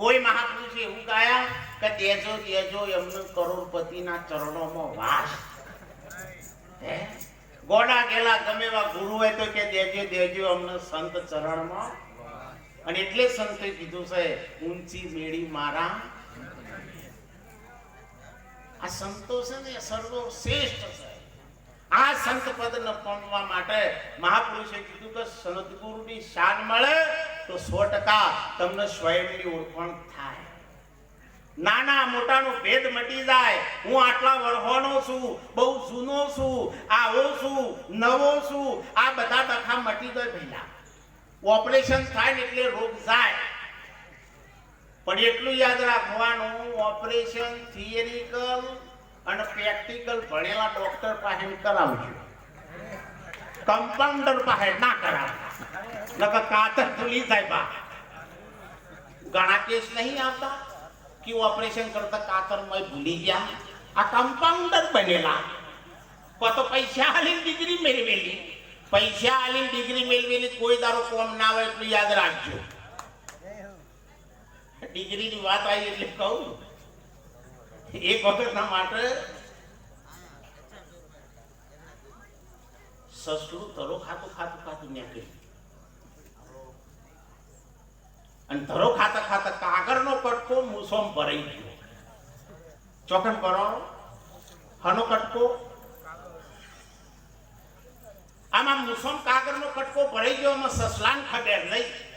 કોઈ મહાપુરુષ એવું ગાયા કે દેજો દેજો એમને કરોડપતિના ચરણોમાં વાસ. ગોડા ગેલા ગમે એવા ગુરુ હોય તો કે દેજો દેજો અમને સંત ચરણમાં અને એટલે સંતે કીધું છે, ઊંચી મેળી મારા. આ સંતો છે ને સર્વશ્રેષ્ઠ છે. આ સંત પદને પામવા માટે મહાપુરુષે કીધું કે સદગુરુની શાન મળે તો સો ટકા તમને સ્વયંની ઓળખાણ થાય. નાના મોટાનો ભેદ મટી જાય. હું આટલા વરહોનો છું, બહુ જૂનો છું, આવો છું, નવો છું, આ બધા ડખા મટી જાય પહેલા. ઓપરેશન થાય ને એટલે રોગ જાય. પણ એટલું યાદ રાખવાનું, ઓપરેશન થિયરિકલ અને પ્રેક્ટિકલ ભણેલા ડોક્ટર પાસે કરાવજો. કમ્પાઉન્ડર પાસે ના કરાવતા. કાતર ભૂલી જાય બા. ઘણા કેસ નહીં આવતા કે ઓપરેશન કરતા કાતર મય ભૂલી ગયા. આ કમ્પાઉન્ડર બનેલા. કો તો પૈસા આલી ડિગ્રી મેળવેલી. પૈસા આલી ડિગ્રી મેળવેલી, કોઈ દારો કોમ ના હોય એટલું યાદ રાખજો. ડિગ્રીની વાત આવી એટલે કહું. એક વખતના માટે સસલું તરો ખાતું ખાતું ખાતું નીકળ્યું અને ધરો ખાતા ખાતા કાગળનો કટકો મૂસોમ ભરાઈ ગયો. ચોકન કરો. હનો કટકો. આમાં મૂસોમ કાગળનો કટકો ભરાઈ ગયો એમાં સસલાન ખબર નહીં.